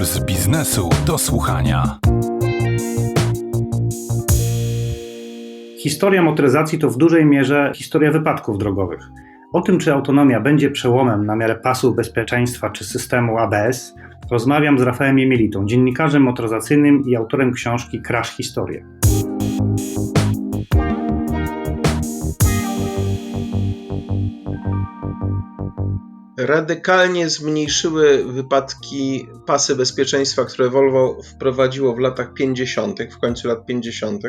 Puls biznesu do słuchania. Historia motoryzacji to w dużej mierze historia wypadków drogowych. O tym, czy autonomia będzie przełomem na miarę pasów bezpieczeństwa czy systemu ABS, rozmawiam z Rafałem Jemielitą, dziennikarzem motoryzacyjnym i autorem książki Crash Historia. Radykalnie zmniejszyły wypadki pasy bezpieczeństwa, które Volvo wprowadziło w latach 50., w końcu lat 50.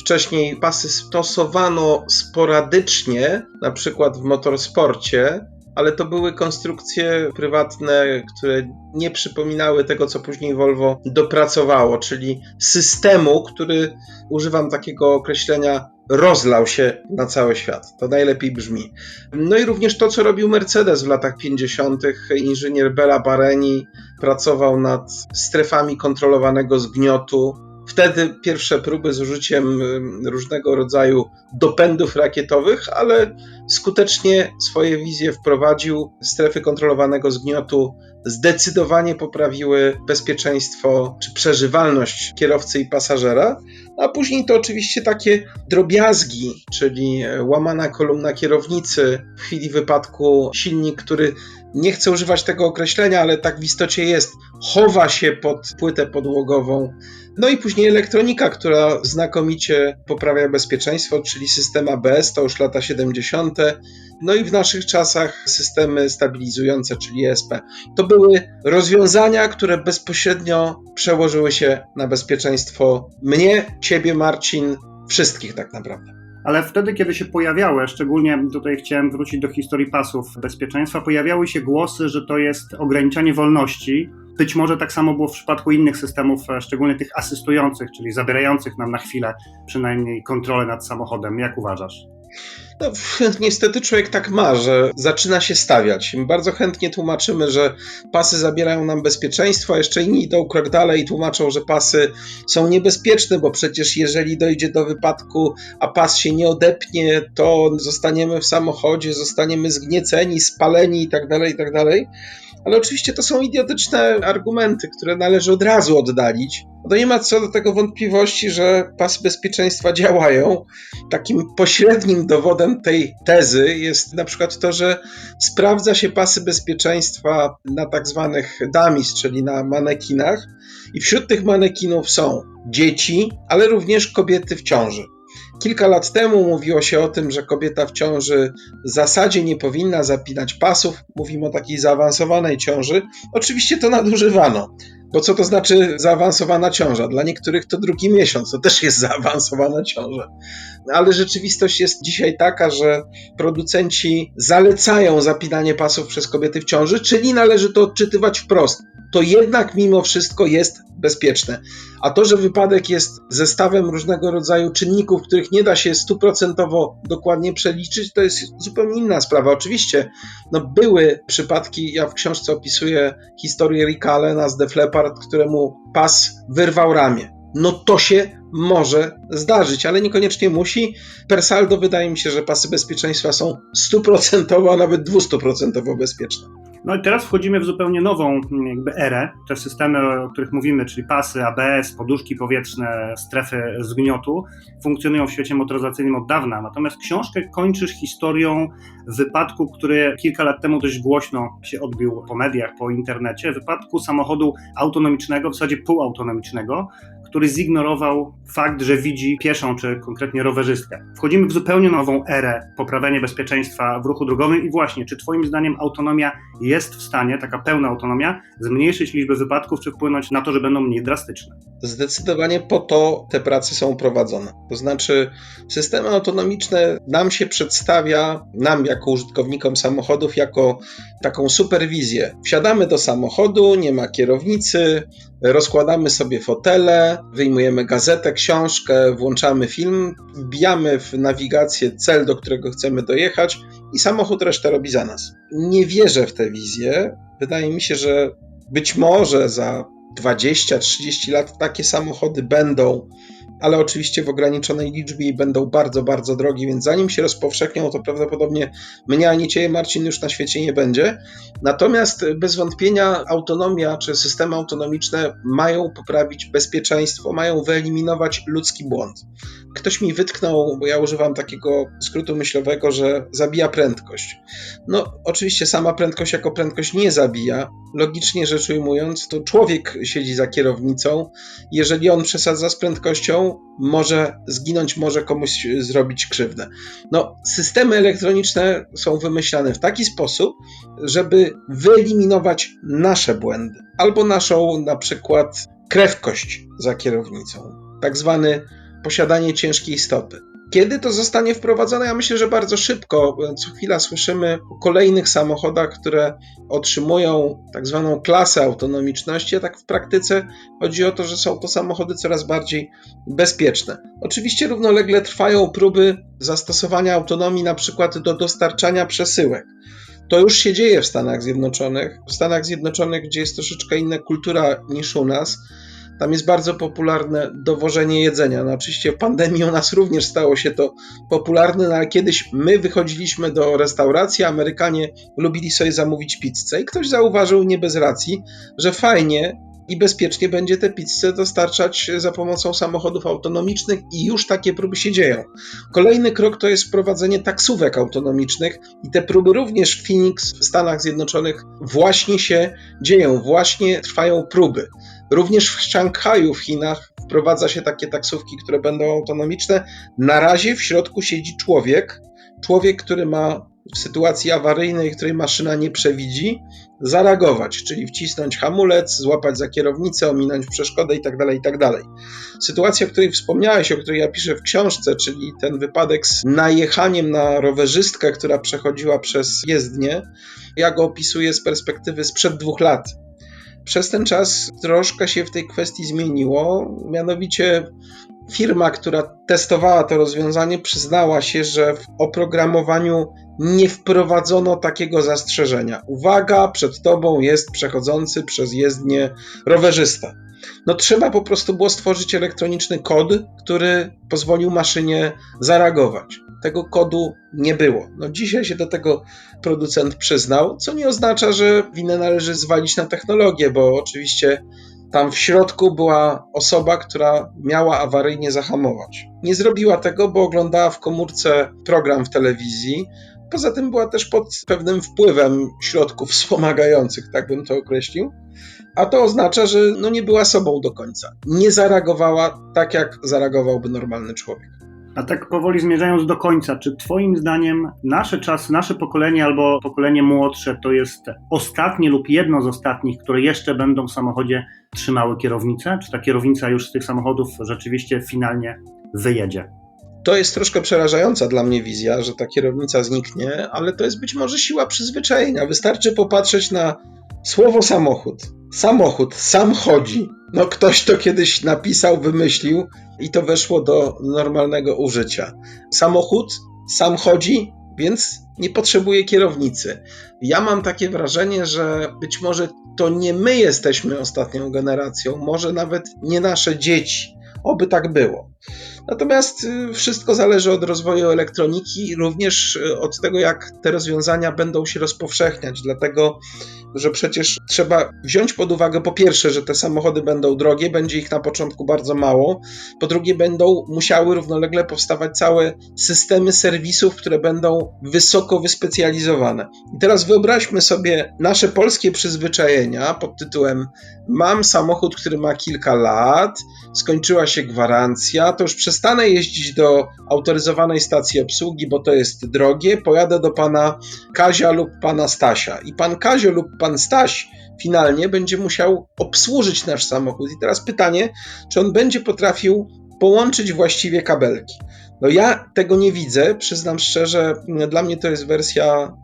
Wcześniej pasy stosowano sporadycznie, na przykład w motorsporcie, ale to były konstrukcje prywatne, które nie przypominały tego, co później Volvo dopracowało, czyli systemu, który, używam takiego określenia, rozlał się na cały świat. To najlepiej brzmi. No i również to, co robił Mercedes w latach 50. Inżynier Bela Bareni pracował nad strefami kontrolowanego zgniotu. Wtedy pierwsze próby z użyciem różnego rodzaju dopędów rakietowych, ale skutecznie swoje wizje wprowadził. Strefy kontrolowanego zgniotu zdecydowanie poprawiły bezpieczeństwo czy przeżywalność kierowcy i pasażera. A później to oczywiście takie drobiazgi, czyli łamana kolumna kierownicy, w chwili wypadku silnik, który nie chcę używać tego określenia, ale tak w istocie jest, chowa się pod płytę podłogową. No i później elektronika, która znakomicie poprawia bezpieczeństwo, czyli system ABS, to już lata 70. No i w naszych czasach systemy stabilizujące, czyli ESP. To były rozwiązania, które bezpośrednio przełożyły się na bezpieczeństwo mnie, ciebie, Marcin, wszystkich tak naprawdę. Ale wtedy, kiedy się pojawiały, szczególnie tutaj chciałem wrócić do historii pasów bezpieczeństwa, pojawiały się głosy, że to jest ograniczanie wolności. Być może tak samo było w przypadku innych systemów, szczególnie tych asystujących, czyli zabierających nam na chwilę przynajmniej kontrolę nad samochodem. Jak uważasz? No, niestety człowiek tak ma, że zaczyna się stawiać. Bardzo chętnie tłumaczymy, że pasy zabierają nam bezpieczeństwo, a jeszcze inni idą krok dalej i tłumaczą, że pasy są niebezpieczne, bo przecież jeżeli dojdzie do wypadku, a pas się nie odepnie, to zostaniemy w samochodzie, zostaniemy zgnieceni, spaleni itd., tak itd. Tak Ale oczywiście to są idiotyczne argumenty, które należy od razu oddalić. No nie ma co do tego wątpliwości, że pasy bezpieczeństwa działają. Takim pośrednim dowodem tej tezy jest na przykład to, że sprawdza się pasy bezpieczeństwa na tak zwanych dummies, czyli na manekinach, i wśród tych manekinów są dzieci, ale również kobiety w ciąży. Kilka lat temu mówiło się o tym, że kobieta w ciąży w zasadzie nie powinna zapinać pasów. Mówimy o takiej zaawansowanej ciąży. Oczywiście to nadużywano. Bo co to znaczy zaawansowana ciąża? Dla niektórych to drugi miesiąc, to też jest zaawansowana ciąża. Ale rzeczywistość jest dzisiaj taka, że producenci zalecają zapinanie pasów przez kobiety w ciąży, czyli należy to odczytywać wprost. To jednak mimo wszystko jest bezpieczne. A to, że wypadek jest zestawem różnego rodzaju czynników, których nie da się stuprocentowo dokładnie przeliczyć, to jest zupełnie inna sprawa. Oczywiście no, były przypadki, ja w książce opisuję historię Ricka Allena z Def Któremu pas wyrwał ramię. No to się może zdarzyć, ale niekoniecznie musi. Per saldo wydaje mi się, że pasy bezpieczeństwa są stuprocentowo, a nawet dwustuprocentowo bezpieczne. No i teraz wchodzimy w zupełnie nową jakby erę. Te systemy, o których mówimy, czyli pasy, ABS, poduszki powietrzne, strefy zgniotu, funkcjonują w świecie motoryzacyjnym od dawna. Natomiast książkę kończysz historią wypadku, który kilka lat temu dość głośno się odbił po mediach, po internecie. Wypadku samochodu autonomicznego, w zasadzie półautonomicznego, który zignorował fakt, że widzi pieszą czy konkretnie rowerzystkę. Wchodzimy w zupełnie nową erę poprawiania bezpieczeństwa w ruchu drogowym i właśnie, czy Twoim zdaniem autonomia jest w stanie, taka pełna autonomia, zmniejszyć liczbę wypadków czy wpłynąć na to, że będą mniej drastyczne? Zdecydowanie po to te prace są prowadzone. To znaczy, systemy autonomiczne nam się przedstawia, nam jako użytkownikom samochodów, jako taką superwizję. Wsiadamy do samochodu, nie ma kierownicy, rozkładamy sobie fotele, wyjmujemy gazetę, książkę, włączamy film, wbijamy w nawigację cel, do którego chcemy dojechać i samochód resztę robi za nas. Nie wierzę w tę wizję. Wydaje mi się, że być może za 20-30 lat takie samochody będą ale oczywiście w ograniczonej liczbie i będą bardzo, bardzo drogie, więc zanim się rozpowszechnią, to prawdopodobnie mnie ani Ciebie, Marcin, już na świecie nie będzie. Natomiast bez wątpienia autonomia czy systemy autonomiczne mają poprawić bezpieczeństwo, mają wyeliminować ludzki błąd. Ktoś mi wytknął, bo ja używam takiego skrótu myślowego, że zabija prędkość. No, oczywiście sama prędkość jako prędkość nie zabija. Logicznie rzecz ujmując, to człowiek siedzi za kierownicą. Jeżeli on przesadza z prędkością, może zginąć, może komuś zrobić krzywdę. No, systemy elektroniczne są wymyślane w taki sposób, żeby wyeliminować nasze błędy albo naszą na przykład krewkość za kierownicą, tak zwany posiadanie ciężkiej stopy. Kiedy to zostanie wprowadzone? Ja myślę, że bardzo szybko. Co chwila słyszymy o kolejnych samochodach, które otrzymują tak zwaną klasę autonomiczności, a tak w praktyce chodzi o to, że są to samochody coraz bardziej bezpieczne. Oczywiście równolegle trwają próby zastosowania autonomii na przykład do dostarczania przesyłek. To już się dzieje w Stanach Zjednoczonych. W Stanach Zjednoczonych, gdzie jest troszeczkę inna kultura niż u nas, tam jest bardzo popularne dowożenie jedzenia. No oczywiście w pandemii u nas również stało się to popularne, no ale kiedyś my wychodziliśmy do restauracji, Amerykanie lubili sobie zamówić pizzę i ktoś zauważył nie bez racji, że fajnie i bezpiecznie będzie te pizze dostarczać za pomocą samochodów autonomicznych i już takie próby się dzieją. Kolejny krok to jest wprowadzenie taksówek autonomicznych i te próby również w Phoenix w Stanach Zjednoczonych właśnie się dzieją, właśnie trwają próby. Również w Szanghaju w Chinach wprowadza się takie taksówki, które będą autonomiczne. Na razie w środku siedzi człowiek, człowiek, który ma w sytuacji awaryjnej, której maszyna nie przewidzi, zareagować, czyli wcisnąć hamulec, złapać za kierownicę, ominąć przeszkodę itd. Tak itd. Tak Sytuacja, o której wspomniałeś, o której ja piszę w książce, czyli ten wypadek z najechaniem na rowerzystkę, która przechodziła przez jezdnię, ja go opisuję z perspektywy sprzed dwóch lat. Przez ten czas troszkę się w tej kwestii zmieniło, mianowicie firma, która testowała to rozwiązanie, przyznała się, że w oprogramowaniu nie wprowadzono takiego zastrzeżenia. Uwaga, przed tobą jest przechodzący przez jezdnię rowerzysta. No trzeba po prostu było stworzyć elektroniczny kod, który pozwolił maszynie zareagować. Tego kodu nie było. No dzisiaj się do tego producent przyznał, co nie oznacza, że winę należy zwalić na technologię, bo oczywiście tam w środku była osoba, która miała awaryjnie zahamować. Nie zrobiła tego, bo oglądała w komórce program w telewizji. Poza tym była też pod pewnym wpływem środków wspomagających, tak bym to określił. A to oznacza, że no nie była sobą do końca. Nie zareagowała tak, jak zareagowałby normalny człowiek. A tak powoli zmierzając do końca, czy Twoim zdaniem nasze czasy, nasze pokolenie albo pokolenie młodsze to jest ostatnie lub jedno z ostatnich, które jeszcze będą w samochodzie trzymały kierownicę? Czy ta kierownica już z tych samochodów rzeczywiście finalnie wyjedzie? To jest troszkę przerażająca dla mnie wizja, że ta kierownica zniknie, ale to jest być może siła przyzwyczajenia. Wystarczy popatrzeć na słowo samochód. Samochód sam chodzi. No ktoś to kiedyś napisał, wymyślił i to weszło do normalnego użycia. Samochód sam chodzi, więc nie potrzebuje kierownicy. Ja mam takie wrażenie, że być może to nie my jesteśmy ostatnią generacją, może nawet nie nasze dzieci. Oby tak było. Natomiast y, wszystko zależy od rozwoju elektroniki, również y, od tego, jak te rozwiązania będą się rozpowszechniać. Dlatego że przecież trzeba wziąć pod uwagę po pierwsze, że te samochody będą drogie, będzie ich na początku bardzo mało, po drugie będą musiały równolegle powstawać całe systemy serwisów, które będą wysoko wyspecjalizowane. I teraz wyobraźmy sobie nasze polskie przyzwyczajenia pod tytułem mam samochód, który ma kilka lat, skończyła się gwarancja, to już przestanę jeździć do autoryzowanej stacji obsługi, bo to jest drogie, pojadę do pana Kazia lub pana Stasia. I pan Kazio lub pan Staś finalnie będzie musiał obsłużyć nasz samochód. I teraz pytanie, czy on będzie potrafił połączyć właściwie kabelki. No ja tego nie widzę, przyznam szczerze, dla mnie to jest wersja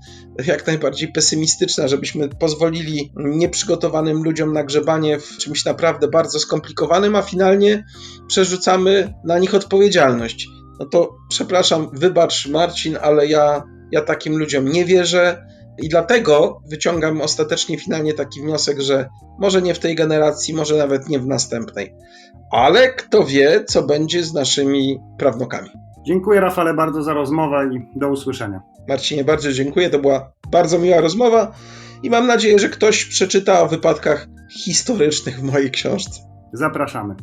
jak najbardziej pesymistyczna, żebyśmy pozwolili nieprzygotowanym ludziom na grzebanie w czymś naprawdę bardzo skomplikowanym, a finalnie przerzucamy na nich odpowiedzialność. No to przepraszam, wybacz Marcin, ale ja, ja takim ludziom nie wierzę I dlatego wyciągam ostatecznie finalnie taki wniosek, że może nie w tej generacji, może nawet nie w następnej. Ale kto wie, co będzie z naszymi prawnukami. Dziękuję Rafale bardzo za rozmowę i do usłyszenia. Marcinie, bardzo dziękuję. To była bardzo miła rozmowa i mam nadzieję, że ktoś przeczyta o wypadkach historycznych w mojej książce. Zapraszamy.